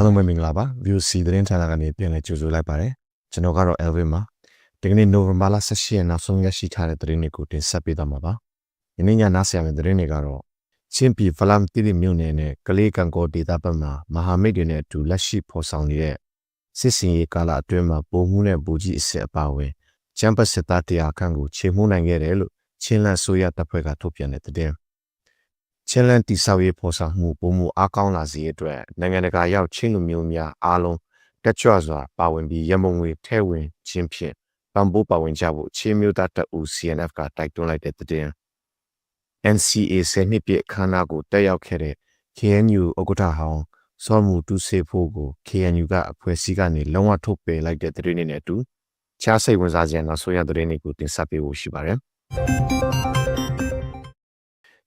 အားလုံးပဲမင်္ဂလာပါ VOC သတင်းဌာနကနေပြန်လည်ကြိုဆိုလိုက်ပါတယ်ကျွန်တော်ကတော့ Elvin ပါဒီကနေ့ November 18ရက်နောက်ဆုံးရရှိထားတဲ့သတင်းတွေကိုတင်ဆက်ပေးသွားမှာပါယနေ့ညနားဆင်ရမယ့်သတင်းတွေကတော့ချင်းပြည်ဖလမ်တီရီမြို့နယ်နဲ့ကလေးကန်ကောဒေသဘက်မှာမဟာမိတ်တွေနဲ့အတူလက်ရှိဖော်ဆောင်နေတဲ့စစ်စင်ရေးကာလအတွင်းမှာပုံမှုနဲ့ဘူကြီးအစ်စ်အပါအဝင်ချမ်ပတ်စစ်သားတရားခန့်ကိုချေမှုန်းနိုင်ခဲ့တယ်လို့ချင်းလန်ဆိုရတပ်ဖွဲ့ကထုတ်ပြန်တဲ့သတင်း ချင်းလန်တိဆောက်ရေးဖော်ဆောင်မှုပုံမှုအားကောင်းလာစေအတွက်နိုင်ငံတကာရောက်ချင်းလူမျိုးများအားလုံးတက်ကြွစွာပါဝင်ပြီးရမုံငွေထဲဝင်ခြင်းဖြင့်ပံပိုးပါဝင်ကြဖို့ချင်းမျိုးသားတပ်ဦး CNF ကတိုက်တွန်းလိုက်တဲ့တဲ့ NCA ဆယ်နှစ်ပြည့်အခမ်းအနားကိုတက်ရောက်ခဲ့တဲ့ KNU ဥက္ကဋ္ဌဟောင်းစောမှုတူစေဖို့ကို KNU ကအဖွဲ့အစည်းကနေလုံးဝထုတ်ပယ်လိုက်တဲ့တဲ့နေနဲ့အတူချားစိတ်ဝင်စားခြင်းနောက်ဆိုရတဲ့တွေကိုတင်ဆက်ပေးဖို့ရှိပါတယ်။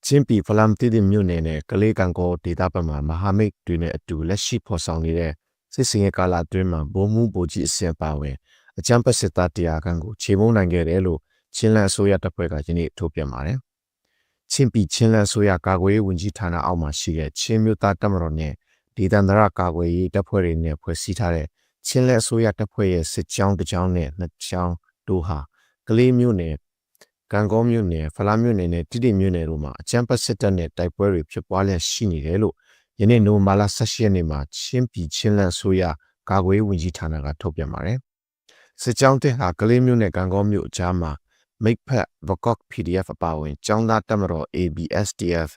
ချင်းပြည်ဖလမ်တီဒီမြို့နယ်နဲ့ကလေးကန်ကောဒေတာဘက်မှာမဟာမိတ်တွေနဲ့အတူလက်ရှိဖော်ဆောင်နေတဲ့စစ်စင်ရဲ့ကာလအတွင်းမှာဘုံမှုဗိုလ်ကြီးအစင်ပါဝင်အကြံပတ်စစ်သားတရားခန့်ကိုခြေမုံနိုင်ခဲ့တယ်လို့ချင်းလန်အစိုးရတပ်ဖွဲ့ကယနေ့ထုတ်ပြန်ပါတယ်။ချင်းပြည်ချင်းလန်အစိုးရကာကွယ်ရေးဝန်ကြီးဌာနအောက်မှာရှိတဲ့ချင်းမျိုးသားတပ်မတော်နဲ့ဒေသန္တရကာကွယ်ရေးတပ်ဖွဲ့တွေနဲ့ဖွဲ့စည်းထားတဲ့ချင်းလက်အစိုးရတပ်ဖွဲ့ရဲ့စစ်ကြောင်းတစ်ကြောင်းနဲ့နှစ်ကြောင်းတို့ဟာကလေးမျိုးနယ် ကံကောမြို့နယ်ဖလားမြို့နယ်နဲ့တိတိမြို့နယ်တို့မှာအကြမ်းဖက်စစ်တပ်နဲ့တိုက်ပွဲတွေဖြစ်ပွားလျက်ရှိနေတယ်လို့ယနေ့နိုမာလာ16ရက်နေ့မှာချင်းပြည်ချင်းလက်ဆိုရကာကွယ်ဝင်ကြီးဌာနကထုတ်ပြန်ပါတယ်။စစ်ကြောင်းတင်ဟာကလေးမြို့နယ်ကံကောမြို့အကြားမှာမိတ်ဖက် Vokok PDF အပါအဝင်ចောင်းသားတပ်မတော် ABSDF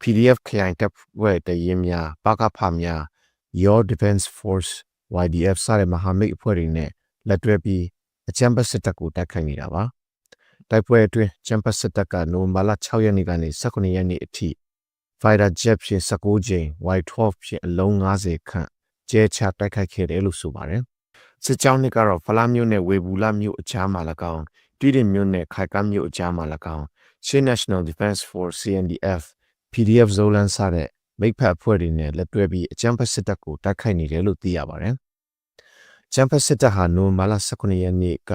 PDF ခရိုင်တပ်ဖွဲ့တရင်များဘကဖများ Your Defense Force YDF စတဲ့မဟာမိတ်အဖွဲ့တွေနဲ့လက်တွဲပြီးအကြမ်းဖက်စစ်တပ်ကိုတိုက်ခိုက်နေတာပါ။ တိုက်ပွဲအတွင်းချမ်ပတ်စစ်တပ်ကနိုဝင်ဘာလ6ရက်နေ့ကနေ18ရက်နေ့အထိ Fighter Jet ဖြင့်19ကြိမ် Y12 ဖြင့်အလုံး90ခန့်ကျဲချတိုက်ခိုက်ခဲ့တယ်လို့ဆိုပါတယ်။စစ်ကြောင်းနှစ်ကတော့ဖလားမြို့နယ်ဝေဘူးလာမြို့အကြားမှာ၎င်းပြည်ရင်မြို့နယ်ခိုင်ကမ်းမြို့အကြားမှာ၎င်းရှေ့ National Defense Force CNDF PDF Zolan စတဲ့မိဖက်အဖွဲ့တွေနဲ့လက်တွဲပြီးအကြမ်းဖက်စစ်တပ်ကိုတိုက်ခိုက်နေတယ်လို့သိရပါတယ်။ကြမ်းဖက်စစ်တပ်ဟာနိုဝင်ဘာလ18ရက်နေ့က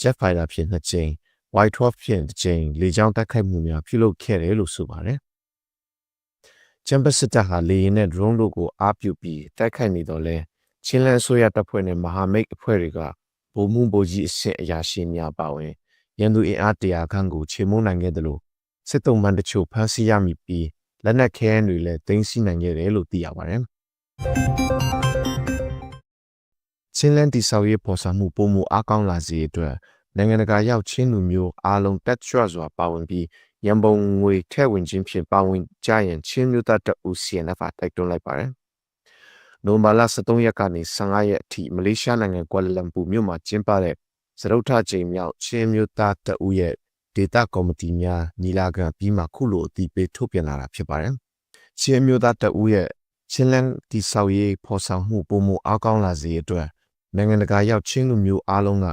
Jet Fighter ဖြင့်2ကြိမ် Y12 ဖြင့်1ကြိမ်လေကြောင်းတိုက်ခိုက်မှုများပြုလုပ်ခဲ့တယ်လို့ဆိုပါတယ်။ချမ်ပစစ်တပ်ဟာလေရင်နဲ့ drone တို့ကိုအားပြုပြီးတိုက်ခိုက်နေတော့လဲချင်းလန်ဆိုရတပ်ဖွဲ့နဲ့မဟာမိတ်အဖွဲ့တွေကဗိုလ်မှူးဗိုလ်ကြီးအဆင့်အရာရှိများပါဝင်ရန်သူအင်အားတရာခန့်ကိုချေမှုန်းနိုင်ခဲ့တယ်လို့စစ်တုံးမှန်တချို့ဖမ်းဆီးရမိပြီးလက်နက်ခဲယမ်းတွေလည်းသိမ်းဆည်းနိုင်ခဲ့တယ်လို့သိရပါတယ်။ချင်းလန်တီဆောက်ရေးပေါ်ဆောင်မှုပုံမှုအားကောင်းလာစေအတွက် နိုင်ငံတကာရောက်ချင်းလူမျိုးအားလုံးတက်ကြွစွာပါဝင်ပြီးရန်ပုံငွေထည့်ဝင်ခြင်းဖြင့်ပါဝင်ကြရန်ချင်းမျိုးသားတအူ CNF တိုက်တွန်းလိုက်ပါတယ်။နိုမာလာ23ရက်ကနေ15ရက်အထိမလေးရှားနိုင်ငံကွာလာလမ်ပူမြို့မှာကျင်းပတဲ့စရုပ်ထချိန်မြောက်ချင်းမျိုးသားတအူရဲ့ဒေတာကော်မတီများညီလာခံပြီးမှခုလိုအသိပေးထုတ်ပြန်လာတာဖြစ်ပါတယ်။ချင်းမျိုးသားတအူရဲ့ချင်းလန်တီဆောက်ရေးဖော်ဆောင်မှုပုံမှုအားကောင်းလာစေအတွက်နိုင်ငံတကာရောက်ချင်းလူမျိုးအားလုံးက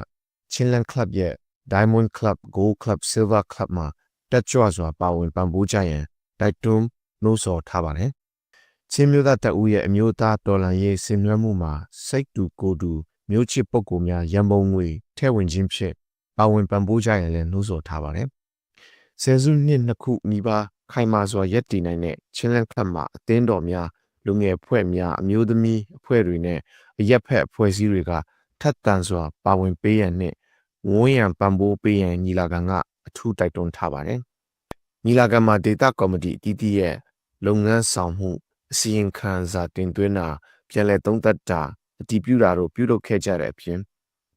ချင်းလန်ကလပ်ရဲ့ Diamond Club, Gold Club, Silver Club မှာတက်ကြွစွာပါဝင်ပံ့ပိုးကြရန်တိုက်တွန်းနှိုးဆော်ထားပါတယ်။ချင်းမျိုးသားတအူးရဲ့အမျိုးသားတော်လှန်ရေးဆင်နွှဲမှုမှာစိတ်တူကိုယ်တူမျိုးချစ်ပုဂ္ဂိုလ်များရန်ပုံငွေထဲဝင်ခြင်းဖြင့်ပါဝင်ပံ့ပိုးကြရန်လည်းနှိုးဆော်ထားပါတယ်။ဆယ်စုနှစ်နှစ်ခုနီးပါးခိုင်မာစွာရပ်တည်နိုင်တဲ့ချင်းလန်ကလပ်မှာအသင်းတော်များလူငယ်ဖွဲ့များအမျိုးသမီးအဖွဲ့တွေနဲ့အရက်ဖက်အဖွဲ့အစည်းတွေက ထက်သန်စွာ ပါဝင်ပေးရန်နဲ့ဝန်းရံပံ့ပိုးပေးရန်ညီလာခံကအထူးတိုက်တွန်းထားပါတယ်။ညီလာခံမှာဒေတာကော်မတီအတီးတီးရဲ့လုပ်ငန်းဆောင်မှုအစီရင်ခံစာတင်သွင်းတာပြန်လည်သုံးသပ်တာအတည်ပြုတာတို့ပြုလုပ်ခဲ့ကြတဲ့အပြင်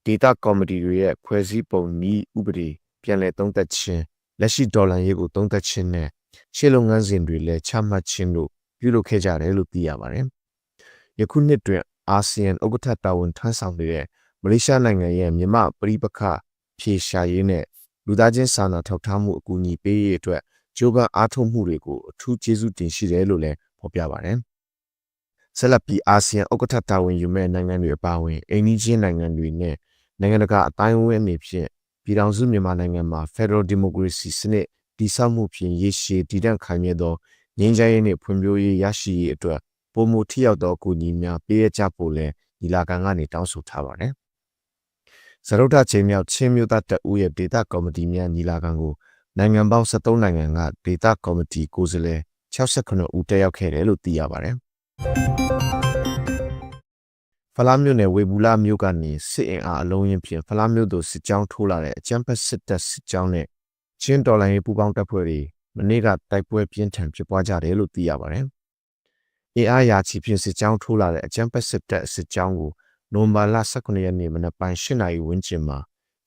ဒေတာကော်မတီတွေရဲ့ဖွဲ့စည်းပုံနည်းဥပဒေပြန်လည်သုံးသပ်ခြင်းလက်ရှိဒေါ်လာရေးကိုသုံးသပ်ခြင်းနဲ့ရှေ့လုပ်ငန်းစဉ်တွေလည်းချမှတ်ခြင်းတို့ပြုလုပ်ခဲ့ကြတယ်လို့သိရပါတယ်။ယခုနှစ်တွင်အာဆီယံဥက္ကဋ္ဌတာဝန်ထမ်းဆောင်နေတဲ့ မလေးရှားနိုင်ငံရဲ့မြမပရိပခဖြေရှာရေးနဲ့လူသားချင်းစာနာထောက်ထားမှုအကူအညီပေးရေးအတွက်ဂျိုးပန်အားထုတ်မှုတွေကိုအထူးကျေးဇူးတင်ရှိတယ်လို့လည်းဖော်ပြပါတယ်။ဆက်လက်ပြီးအာဆီယံဥက္ကဋ္ဌတာဝန်ယူမဲ့နိုင်ငံတွေအပါအဝင်အိန္ဒိချင်းနိုင်ငံတွေနဲ့နိုင်ငံတကာအတိုင်းအဝန်းအနေဖြင့်ပြည်ထောင်စုမြန်မာနိုင်ငံမှာ Federal Democracy စနစ်တည်ဆောက်မှုဖြင့်ရည်ရှည်တည်တံ့ခိုင်မြဲသောငြိမ်းချမ်းရေးနှင့်ဖွံ့ဖြိုးရေးရရှိရေးအတွက်ပုံမထိရောက်သောအကူအညီများပေးရကြဖို့လည်းညီလာခံကနေတောင်းဆိုထားပါတယ် ဇရုတ်ထချိန်မြောက်ချင်းမျိုးသားတပ်ဦးရဲ့ဒေတာကော်မတီများညီလာခံကိုနိုင်ငံပေါင်း73နိုင်ငံကဒေတာကော်မတီကိုယ်စားလှယ်68ဦးတက်ရောက်ခဲ့တယ်လို့သိရပါတယ်ဖလားမြို့နယ်ဝေဘူးလာမြို့ကနေစစ်အင်အားအလုံးရင်ဖြင့်ဖလားမြို့သို့စစ်ကြောင်းထိုးလာတဲ့အကြမ်းဖက်စစ်တပ်စစ်ကြောင်းနဲ့ချင်းတော်လိုင်းရေးပူးပေါင်းတပ်ဖွဲ့တွေမနေ့ကတိုက်ပွဲပြင်းထန်ဖြစ်ပွားကြတယ်လို့သိရပါတယ်။အင်အားရာချီဖြင့်စစ်ကြောင်းထိုးလာတဲ့အကြမ်းဖက်စစ်တပ်စစ်ကြောင်းကို နိုဝင်ဘာလ18ရက်နေ့မနက်ပိုင်း8နာရီဝန်းကျင်မှာ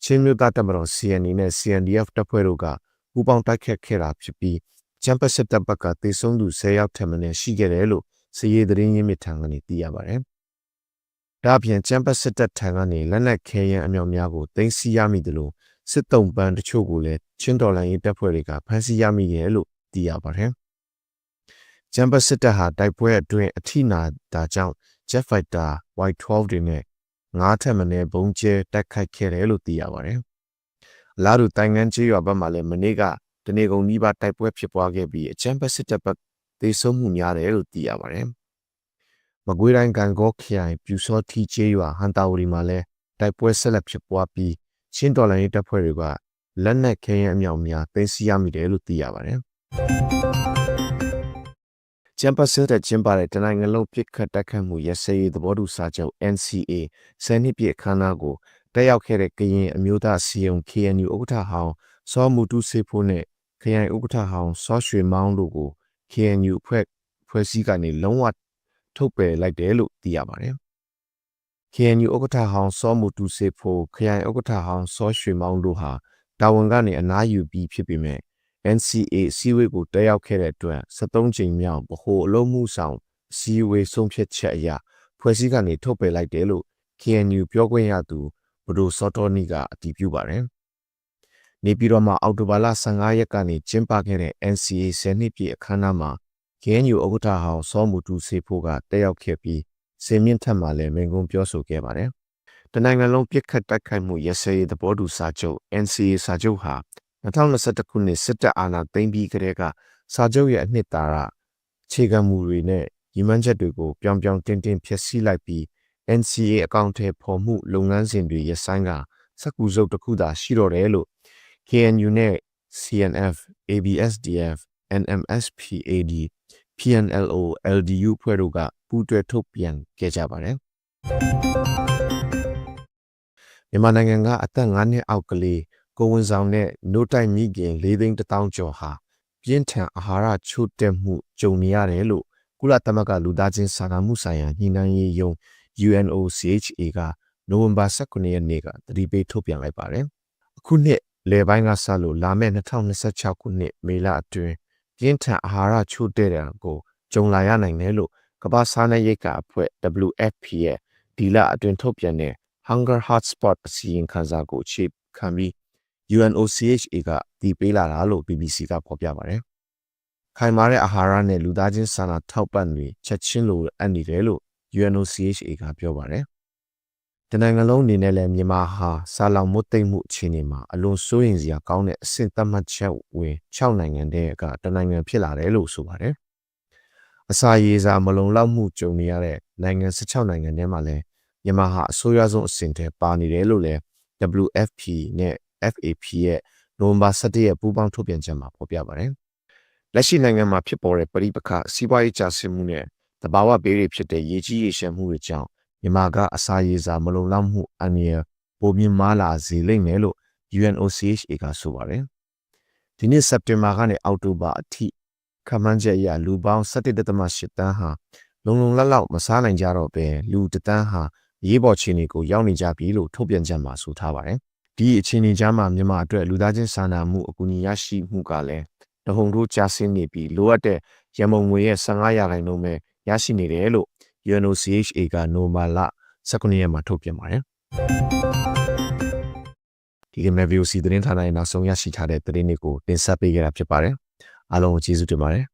ချင်းမြို့သားတပ်မတော် CNA နဲ့ CNDF တပ်ဖွဲ့တို့ကပူးပေါင်းတိုက်ခတ်ခဲ့တာဖြစ်ပြီးကျမ်းပတ်စစ်တပ်ဘက်ကတေဆုံးသူ10ယောက်ထက်မနည်းရှိခဲ့တယ်လို့စီရေးသတင်းရင်းမြစ်ထံကနေသိရပါတယ်။ဒါ့အပြင်ကျမ်းပတ်စစ်တပ်ထံကနေလက်နက်ခဲယမ်းအမြောက်များကိုတင်စီရမိတယ်လို့စစ်တုံးပန်းတချို့ကိုလည်းချင်းတော်လိုင်းရေးတပ်ဖွဲ့တွေကဖမ်းဆီးရမိတယ်လို့သိရပါတယ်။ကျမ်းပတ်စစ်တပ်ဟာတိုက်ပွဲအတွင်းအထိနာတာကြောင့် Jet Fighter Y12 တွေနဲ့ငါးထက်မနည်းဘုံကျဲတိုက်ခိုက်ခဲ့တယ်လို့သိရပါတယ်။အလားတူတိုင်ငန်းကျေးရွာဘက်မှာလည်းမနေ့ကတနေကုန်နီးပါးတိုက်ပွဲဖြစ်ပွားခဲ့ပြီးအချမ်းဘက်စစ်တပ်ဘက်သေဆုံးမှုများတယ်လို့သိရပါတယ်။မကွေးတိုင်းကံကောခရိုင်ပြူစောထီကျေးရွာဟန်တာဝရီမှာလည်းတိုက်ပွဲဆက်လက်ဖြစ်ပွားပြီးချင်းတော်လိုင်းရေးတပ်ဖွဲ့တွေကလက်နက်ခဲယမ်းအမြောက်များသိမ်းဆည်းရမိတယ်လို့သိရပါတယ်။ ကျမ်ပတ်စစ်တဲ့ကျင်းပတဲ့တနိုင်ငံလုံးပြစ်ခတ်တိုက်ခတ်မှုရစရေးသဘောတူစာချုပ် NCA ဆယ်နှစ်ပြည့်အခမ်းအနားကိုတက်ရောက်ခဲ့တဲ့ကရင်အမျိုးသားစီယုံ KNU ဥက္ကဋ္ဌဟောင်းစောမူတူစေဖို့နဲ့ခရိုင်ဥက္ကဋ္ဌဟောင်းစောရွှေမောင်းတို့ကို KNU အဖွဲ့ဖွဲ့စည်းကနေလုံးဝထုတ်ပယ်လိုက်တယ်လို့သိရပါတယ်။ KNU ဥက္ကဋ္ဌဟောင်းစောမူတူစေဖို့ခရိုင်ဥက္ကဋ္ဌဟောင်းစောရွှေမောင်းတို့ဟာတာဝန်ကနေအနားယူပြီးဖြစ်ပေမဲ့ NCA အစည်းအဝေးကိုတက်ရောက်ခဲ့တဲ့အတွက်73ကြိမ်မြောက်ဗဟိုအလုံးမှုဆောင်အစည်းအဝေးဆုံးဖြတ်ချက်အရဖွဲ့စည်းကနေထုတ်ပယ်လိုက်တယ်လို့ KNU ပြောခွင့်ရသူဘဒိုစောတော်နီကအတည်ပြုပါတယ်။နေပြည်တော်မှာအောက်တိုဘာလ15ရက်ကနေကျင်းပခဲ့တဲ့ NCA 10နှစ်ပြည့်အခမ်းအနားမှာ KNU ဥက္ကဋ္ဌဟောင်းစောမူတူစေဖို့ကတက်ရောက်ခဲ့ပြီးစင်မြင့်ထက်မှလည်းမင်ကုန်းပြောဆိုခဲ့ပါတယ်။တနိုင်ငံလုံးပြစ်ခတ်တိုက်ခိုက်မှုရစရေးသဘောတူစာချုပ် NCA စာချုပ်ဟာ 2021ခုနှစ်စစ်တပ်အာဏာသိမ်းပြီးကတည်းကစာချုပ်ရဲ့အနှစ်သာရအခြေခံမူတွေနဲ့ရည်မှန်းချက်တွေကိုပြောင်ပြောင်တင်းတင်းဖျက်ဆီးလိုက်ပြီး NCA အကောင့်ထဲပေါ်မှုလုပ်ငန်းစဉ်တွေရဆိုင်ကစက်ကူစုပ်တစ်ခုသာရှိတော့တယ်လို့ KNU နဲ့ CNF, ABSDF, NMSPAD, PNLO, LDU ဖွဲ့တို့ကပူးတွဲထုတ်ပြန်ခဲ့ကြပါတယ်။မြန်မာနိုင်ငံကအသက်9နှစ်အောက်ကလေး ကိုဝန်ဆောင်နဲ့နို့တိုက်မိခင်၄သိန်းတောင်ကျော်ဟာပြင်းထန်အာဟာရချို့တဲ့မှုကြုံနေရတယ်လို့ကုလသမဂ္ဂလူသားချင်းစာနာမှုဆိုင်ရာညှိနှိုင်းရေးယုံ UNOCHA ကနိုဝင်ဘာ19ရက်နေ့ကသတိပေးထုတ်ပြန်လိုက်ပါတယ်။အခုနှစ်လယ်ပိုင်းကစလို့လာမယ့်2026ခုနှစ်မေလအတွင်းပြင်းထန်အာဟာရချို့တဲ့တာကိုကြုံလာရနိုင်တယ်လို့ကမ္ဘာစားနပ်ရိက္ခာအဖွဲ့ WFP ရဲ့ဒီလအတွင်းထုတ်ပြန်တဲ့ Hunger Hotspot အစီရင်ခံစာကိုအခြေခံပြီး UNOCHA ကတည်ပေးလာတာလို့ BBC ကဖော်ပြပါတယ်။ခိုင်မာတဲ့အာဟာရနဲ့လူသားချင်းစာနာထောက်ပံ့တွေချက်ချင်းလိုအပ်နေတယ်လို့ UNOCHA ကပြောပါတယ်။တနိုင်ငံလုံးအနေနဲ့လည်းမြန်မာဟာစာလောင်မွတ်သိမ့်မှုအခြေအနေမှာအလွန်စိုးရိမ်စရာကောင်းတဲ့အဆင့်သတ်မှတ်ချက်ဝင်6နိုင်ငံတည်းကတနိုင်ငံဖြစ်လာတယ်လို့ဆိုပါတယ်။အစာရေစာမလုံလောက်မှုကြုံနေရတဲ့နိုင်ငံ16နိုင်ငံထဲမှာလည်းမြန်မာဟာအဆိုးရွားဆုံးအဆင့်ထဲပါနေတယ်လို့လည်း WFP နဲ့ FAP ရဲ့နိုဝင်ဘာ17ရက်ပူးပေါင်းထုတ်ပြန်ချက်မှာဖော်ပြပါတယ်။လက်ရှိနိုင်ငံမှာဖြစ်ပေါ်တဲ့ပဋိပက္ခစီးပွားရေးကျဆင်းမှုနဲ့တဘာဝဘေးတွေဖြစ်တဲ့ရေကြီးရေရှမ်းမှုတွေကြောင့်မြန်မာကအစာရေစာမလုံလောက်မှုအန္တရာယ်ပိုမြင့်မားလာစေလိမ့်မယ်လို့ UNOCHA ကဆိုပါတယ်။ဒီနှစ်စက်တင်ဘာကနေအောက်တိုဘာအထိခမန်းချက်အရလူပေါင်း17.8တန်းဟာလုံလုံလောက်လောက်မစားနိုင်ကြတော့ပဲလူတတန်းဟာရေးပေါ်ခြေနေကိုရောက်နေကြပြီလို့ထုတ်ပြန်ချက်မှာဆိုထားပါတယ်။ ဒီအခြေအနေကြားမှာမြန်မာအတွက်လူသားချင်းစာနာမှုအကူအညီရရှိမှုကလည်းတဟုန်ထိုးကျဆင်းနေပြီးလိုအပ်တဲ့ရမုံငွေရဲ့15ရာခိုင်နှုန်းပဲရရှိနေတယ်လို့ UNOCHA ကနိုမာလာ19ရက်မှာထုတ်ပြန်ပါတယ်။ဒီကနေ့ VOC သတင်းဌာနရဲ့နောက်ဆုံးရရှိထားတဲ့သတင်းတွေကိုတင်ဆက်ပေးခဲ့တာဖြစ်ပါတယ်။အားလုံးကိုကျေးဇူးတင်ပါတယ်။